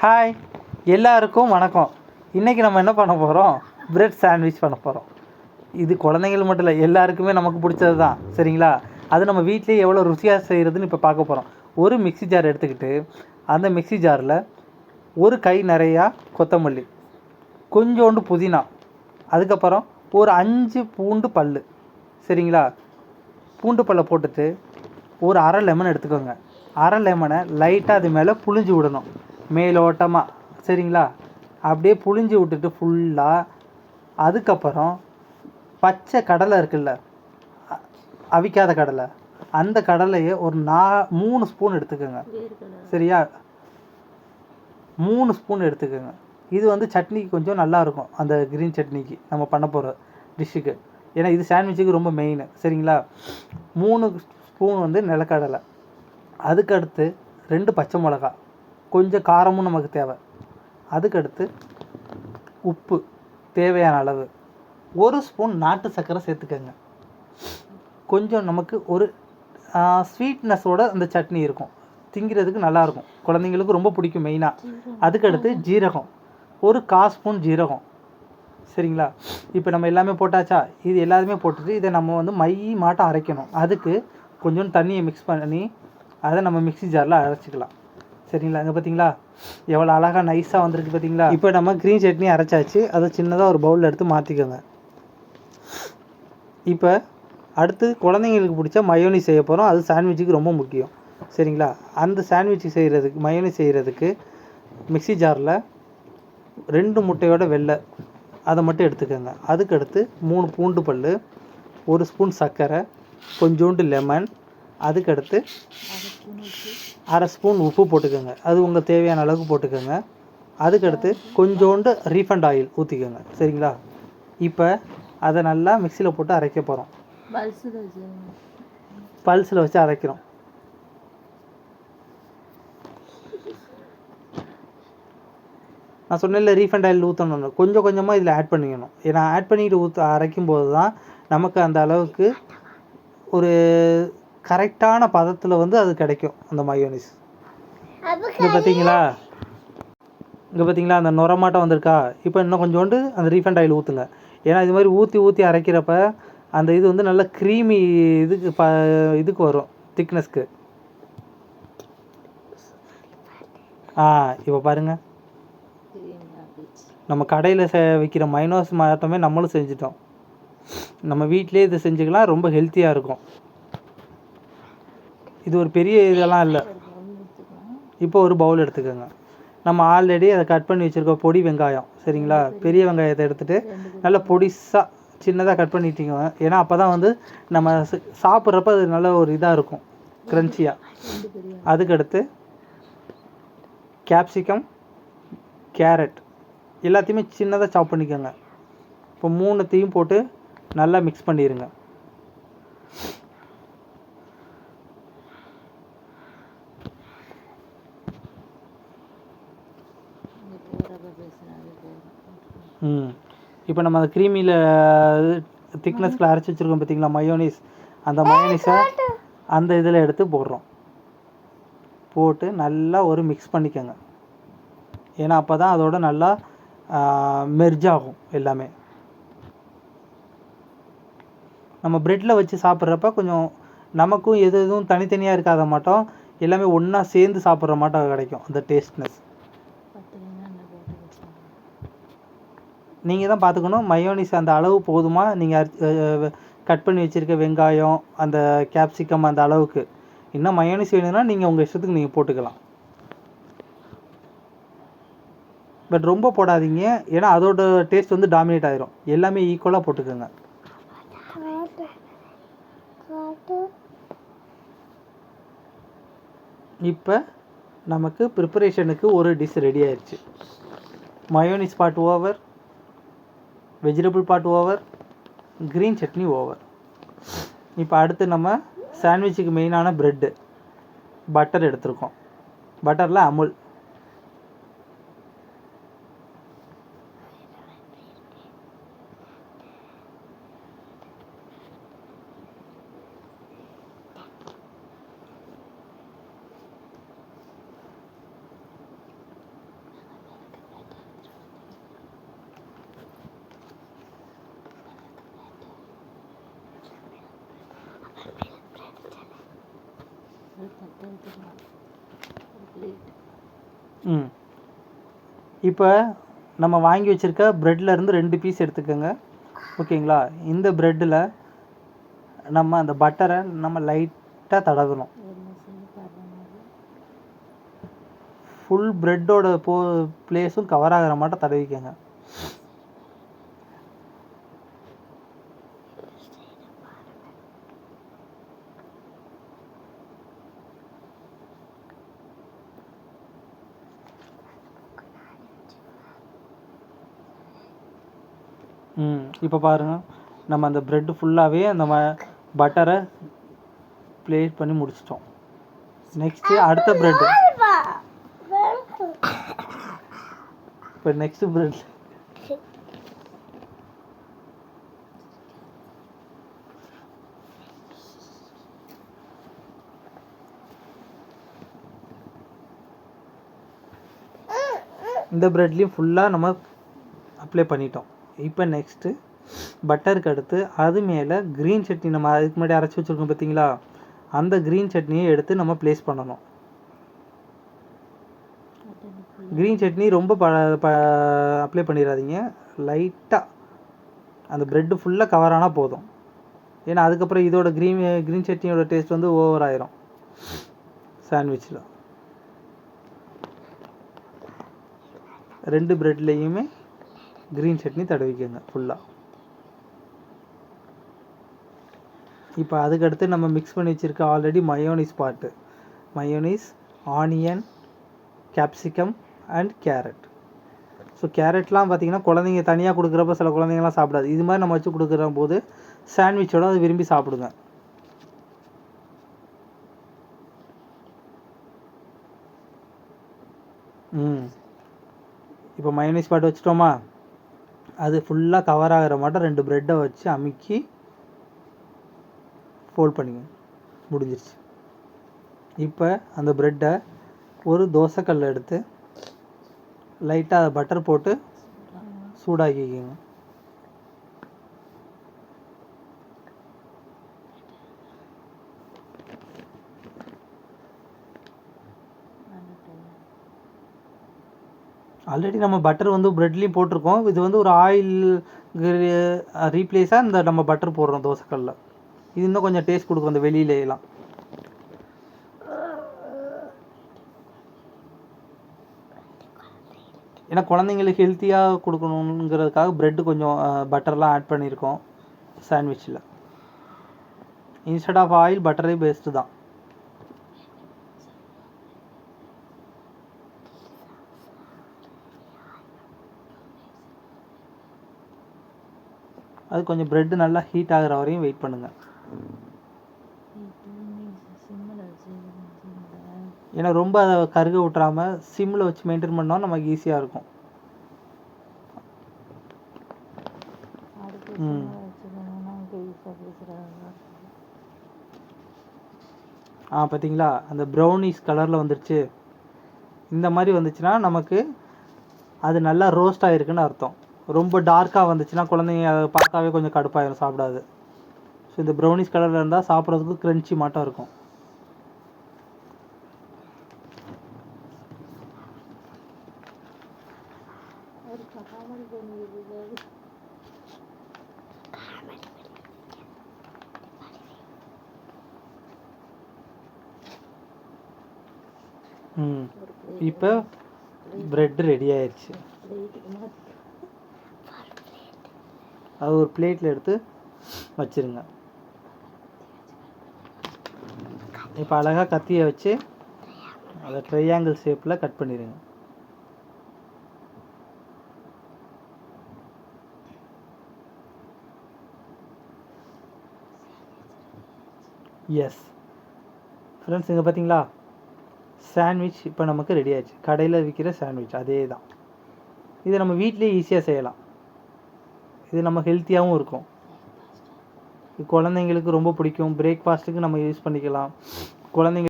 Hi எல்லாருக்கும் வணக்கம். இன்றைக்கி நம்ம என்ன பண்ண போகிறோம் பிரெட் சாண்ட்விச் பண்ண போகிறோம் இது குழந்தைகள் மட்டும் இல்லை எல்லாருக்குமே நமக்கு பிடிச்சது தான் சரிங்களா? அது நம்ம வீட்டிலேயே எவ்வளோ ருசியாக செய்கிறதுன்னு இப்போ பார்க்க போகிறோம் ஒரு மிக்ஸி ஜார் எடுத்துக்கிட்டு அந்த மிக்ஸி ஜாரில் ஒரு கை நிறையா கொத்தமல்லி கொஞ்சோண்டு புதினா அதுக்கப்புறம் ஒரு அஞ்சு பூண்டு பல் சரிங்களா? பூண்டு பல்லை போட்டுட்டு ஒரு அரை லெமன் எடுத்துக்கோங்க. அரை லெமனை லைட்டாக அது மேலே புழிஞ்சு விடணும். மேலோட்டமாக சரிங்களா? அப்படியே புழிஞ்சு விட்டுட்டு ஃபுல்லாக அதுக்கப்புறம் பச்சை கடலை இருக்குல்ல அவிக்காத கடலை அந்த கடலையை ஒரு நா மூணு ஸ்பூன் எடுத்துக்கோங்க. சரியா? மூணு ஸ்பூன் எடுத்துக்கோங்க. இது வந்து சட்னிக்கு கொஞ்சம் நல்லாயிருக்கும் அந்த க்ரீன் சட்னிக்கு நம்ம பண்ண போகிற டிஷ்ஷுக்கு ஏன்னா இது சாண்ட்விச்சுக்கு ரொம்ப மெயின் சரிங்களா? மூணு ஸ்பூன் வந்து நிலக்கடலை. அதுக்கடுத்து ரெண்டு பச்சை மிளகா கொஞ்சம் காரமும் நமக்கு தேவை. அதுக்கடுத்து உப்பு தேவையான அளவு. ஒரு ஸ்பூன் நாட்டு சர்க்கரை சேர்த்துக்கோங்க. கொஞ்சம் நமக்கு ஒரு ஸ்வீட்னஸோட அந்த சட்னி இருக்கும். திங்கிறதுக்கு நல்லாயிருக்கும் குழந்தைங்களுக்கு ரொம்ப பிடிக்கும் மெயினாக அதுக்கடுத்து ஜீரகம். ஒரு கால் ஸ்பூன் ஜீரகம். சரிங்களா? இப்போ நம்ம எல்லாமே போட்டாச்சா? இது எல்லாத்தையுமே போட்டுட்டு இதை நம்ம வந்து மை மாட்டம் அரைக்கணும். அதுக்கு கொஞ்சம் தண்ணியை மிக்ஸ் பண்ணி அதை நம்ம மிக்ஸி ஜாரில் அரைச்சிக்கலாம். சரிங்களா? அங்கே பார்த்தீங்களா எவ்வளோ அழகாக நைஸாக வந்துருக்கு பார்த்தீங்களா இப்போ நம்ம க்ரீன் சட்னி அரைச்சாச்சு. அதை சின்னதாக ஒரு பவுலில் எடுத்து மாற்றிக்கோங்க இப்போ அடுத்து குழந்தைங்களுக்கு பிடிச்ச மயோனி செய்ய போகிறோம் அது சாண்ட்விச்சுக்கு ரொம்ப முக்கியம். சரிங்களா? அந்த சாண்ட்விச் செய்கிறதுக்கு மயோனி செய்கிறதுக்கு மிக்ஸி ஜாரில் ரெண்டு முட்டையோட வெள்ளை. அதை மட்டும் எடுத்துக்கோங்க. அதுக்கடுத்து மூணு பூண்டு பல் ஒரு ஸ்பூன் சர்க்கரை கொஞ்சோண்டு லெமன் அதுக்கடுத்து அரை ஸ்பூன் உப்பு போட்டுக்கோங்க. அது உங்கள் தேவையான அளவுக்கு போட்டுக்கோங்க. அதுக்கடுத்து கொஞ்சோண்டு ரீஃபண்ட் ஆயில் ஊற்றிக்கோங்க சரிங்களா? இப்போ அதை நல்லா மிக்சியில் போட்டு அரைக்க போகிறோம் பல்ஸில் வச்சு அரைக்கிறோம். நான் சொன்னேன்ல ரீஃபண்ட் ஆயில் ஊற்றணும் கொஞ்சம் கொஞ்சமாக இதில் ஆட் பண்ணிக்கணும். ஏன்னா ஆட் பண்ணிக்கிட்டு ஊற்ற அரைக்கும் போது தான் நமக்கு அந்த அளவுக்கு ஒரு கரெக்டான பதத்தில் வந்து அது கிடைக்கும் அந்த மயோனிஸ் இங்கே பார்த்தீங்களா இங்கே பார்த்தீங்களா அந்த நுரமாட்டம் வந்திருக்கா? இப்போ இன்னும் கொஞ்சோண்டு அந்த ரீஃபண்ட் ஆயில் ஊற்றுங்க ஏன்னா இது மாதிரி ஊற்றி ஊற்றி அரைக்கிறப்ப அந்த இது வந்து நல்ல க்ரீமி இதுக்கு ப இதுக்கு வரும் திக்னஸ்க்கு ஆ இப்போ பாருங்கள் நம்ம கடையில் செ விற்கிற மைனோஸ் மாட்டமே நம்மளும் செஞ்சிட்டோம். நம்ம வீட்டிலே இதை செஞ்சுக்கலாம் ரொம்ப ஹெல்த்தியாக இருக்கும். இது ஒரு பெரிய இதெல்லாம் இல்லை. இப்போ ஒரு பவுல் எடுத்துக்கோங்க. நம்ம ஆல்ரெடி அதை கட் பண்ணி வச்சுருக்க பொடி வெங்காயம் சரிங்களா? பெரிய வெங்காயத்தை எடுத்துகிட்டு நல்லா பொடிசாக சின்னதாக கட் பண்ணிட்டீங்க. ஏன்னா அப்போ தான் வந்து நம்ம சாப்பிட்றப்ப அது நல்ல ஒரு இதாக இருக்கும். க்ரன்ச்சியாக அதுக்கடுத்து கேப்சிகம் கேரட் எல்லாத்தையுமே சின்னதாக சாப் பண்ணிக்கோங்க. இப்போ மூணுத்தையும் போட்டு நல்லா மிக்ஸ் பண்ணிடுங்க ம். இப்போ நம்ம அந்த க்ரீமியில் திக்னஸில் அரைச்சி வச்சுருக்கோம் பார்த்தீங்களா? மயோனிஸ் அந்த மயோனிஸை அந்த இதில் எடுத்து போடுறோம். போட்டு நல்லா ஒரு மிக்ஸ் பண்ணிக்கோங்க. ஏன்னா அப்போ தான் அதோட நல்லா மெர்ஜ் ஆகும் எல்லாமே. நம்ம ப்ரெட்டில் வச்சு சாப்பிட்றப்ப கொஞ்சம் நமக்கும் எது எதுவும் தனித்தனியாக இருக்காத மாட்டோம். எல்லாமே ஒன்றா சேர்ந்து சாப்பிட்ற மாட்டோம் கிடைக்கும் அந்த டேஸ்ட்னஸ் நீங்கள் தான் பார்த்துக்கணும். மயோனிஸ் அந்த அளவு போதுமா? நீங்கள் கட் பண்ணி வச்சுருக்க வெங்காயம் அந்த கேப்சிகம் அந்த அளவுக்கு. இன்னும் மயோனிஸ் வேணும்னா நீங்கள் உங்கள் இஷ்டத்துக்கு நீங்கள் போட்டுக்கலாம். பட் ரொம்ப போடாதீங்க. ஏன்னா அதோட டேஸ்ட் வந்து டாமினேட் ஆயிரும். எல்லாமே ஈக்குவலாக போட்டுக்கோங்க. இப்போ நமக்கு ப்ரிப்பரேஷனுக்கு ஒரு டிஷ் ரெடி ஆயிடுச்சு mayonnaise part over vegetable part over green chutney over இப்போ அடுத்து நம்ம சாண்ட்விச்சுக்கு மெயினான ப்ரெட்டு பட்டர் எடுத்திருக்கோம். பட்டரில் அமுல். ம். இப்போ நம்ம வாங்கி வச்சுருக்க ப்ரெட்டில் இருந்து ரெண்டு பீஸ் எடுத்துக்கோங்க. ஓகேங்களா? இந்த ப்ரெட்டில் நம்ம அந்த பட்டரை நம்ம லைட்டாக தடவணும். ஃபுல் ப்ரெட்டோட போ ப்ளேஸும் கவர் ஆகிற மாட்டம் தடவிக்கோங்க. ம் இப்போ பாருங்கள் நம்ம அந்த ப்ரெட்டு ஃபுல்லாகவே நம்ம பட்டரை ப்ளேஸ் பண்ணி முடிச்சிட்டோம். நெக்ஸ்ட்டு அடுத்த ப்ரெட்டு இப்போ நெக்ஸ்ட் ப்ரெட் இந்த ப்ரெட்லேயும் ஃபுல்லாக நம்ம அப்ளை பண்ணிட்டோம். இப்போ நெக்ஸ்ட்டு பட்டருக்கு அடுத்து அது மேலே க்ரீன் சட்னி நம்ம அதுக்கு முன்னாடி அரைச்சி வச்சுருக்கோம் பார்த்தீங்களா? அந்த க்ரீன் சட்னியை எடுத்து நம்ம ப்ளேஸ் பண்ணணும். க்ரீன் சட்னி ரொம்ப ப ப அப்ளை பண்ணிடாதீங்க. லைட்டாக அந்த ப்ரெட்டு ஃபுல்லாக கவர் ஆனால் போதும். ஏன்னா அதுக்கப்புறம் இதோட க்ரீன் க்ரீன் சட்னியோட டேஸ்ட் வந்து ஓவர் ஆயிரும். சாண்ட்விச்சில் ரெண்டு ப்ரெட்லேயுமே க்ரீன் சட்னி தடவிக்கோங்க ஃபுல்லாக இப்போ அதுக்கடுத்து நம்ம மிக்ஸ் பண்ணி வச்சுருக்க already mayonnaise part mayonnaise onion capsicum and carrot so கேரட்லாம் பார்த்தீங்கன்னா குழந்தைங்க தனியாக கொடுக்குறப்ப சில குழந்தைங்கலாம் சாப்பிடாது. இது மாதிரி நம்ம வச்சு கொடுக்குற போது சாண்ட்விச்சோட அது விரும்பி சாப்பிடுங்க. ம். இப்போ மயோனைஸ் பாட்டு வச்சுட்டோமா? அது ஃபுல்லாக கவர் ஆகிற மாட்டம் ரெண்டு ப்ரெட்டை வச்சு அமுக்கி ஃபோல்ட் பண்ணிங்க முடிஞ்சிருச்சு. இப்போ அந்த ப்ரெட்டை ஒரு தோசைக்கல்ல எடுத்து லைட்டாக பட்டர் போட்டு சூடாக்கிக்கோங்க. ஆல்ரெடி நம்ம பட்டர் வந்து ப்ரெட்லேயும் போட்டிருக்கோம். இது வந்து ஒரு ஆயில் ரீப்ளேஸாக இந்த நம்ம பட்டர் போடுறோம் தோசைக்கல்ல. இது இன்னும் கொஞ்சம் டேஸ்ட் கொடுக்கும் அந்த வெளியிலேலாம் ஏன்னா குழந்தைங்களுக்கு ஹெல்த்தியாக கொடுக்கணுங்கிறதுக்காக ப்ரெட்டு கொஞ்சம் பட்டர்லாம் ஆட் பண்ணியிருக்கோம் சாண்ட்விச்சில் இன்ஸ்டட் ஆஃப் ஆயில் பட்டரே பெஸ்ட்டு தான். அது கொஞ்சம் ப்ரெட்டு நல்லா ஹீட் ஆகிற வரையும் வெயிட் பண்ணுங்கள் ஏன்னா ரொம்ப அதை கருக விட்றாம சிம்மில் வச்சு மெயின்டைன் பண்ணால் நமக்கு ஈஸியாக இருக்கும். ஆ பார்த்தீங்களா அந்த ப்ரௌனிஷ் கலரில் வந்துருச்சு. இந்த மாதிரி வந்துச்சுன்னா நமக்கு அது நல்லா ரோஸ்ட் ஆகிருக்குன்னு அர்த்தம். ரொம்ப டார்க்காக வந்துச்சுன்னா குழந்தைங்க அதை பார்த்தாவே கொஞ்சம் கடுப்பாயிரும் சாப்பிடாது. ஸோ இந்த ப்ரௌனிஷ் கலரில் இருந்தால் சாப்பிட்றதுக்கு க்ரன்ச்சி மாட்டம் இருக்கும். இப்போ ப்ரெட் ரெடி ஆயிடுச்சு அது ஒரு பிளேட்டில் எடுத்து வச்சிருங்க. இப்போ அழகாக கத்தியை வச்சு அதை ட்ரையாங்கிள் ஷேப்பில் கட் பண்ணிடுங்க எஸ் ஃப்ரெண்ட்ஸ் இங்கே பார்த்தீங்களா சாண்ட்விச் இப்போ நமக்கு ரெடி ஆயிடுச்சு. கடையில் விற்கிற சாண்ட்விச் அதே தான் இதை நம்ம வீட்லேயே ஈஸியாக செய்யலாம். இது நம்ம ஹெல்த்தியாகவும் இருக்கும். குழந்தைங்களுக்கு ரொம்ப பிடிக்கும். பிரேக்ஃபாஸ்ட்டுக்கு நம்ம யூஸ் பண்ணிக்கலாம். குழந்தைங்க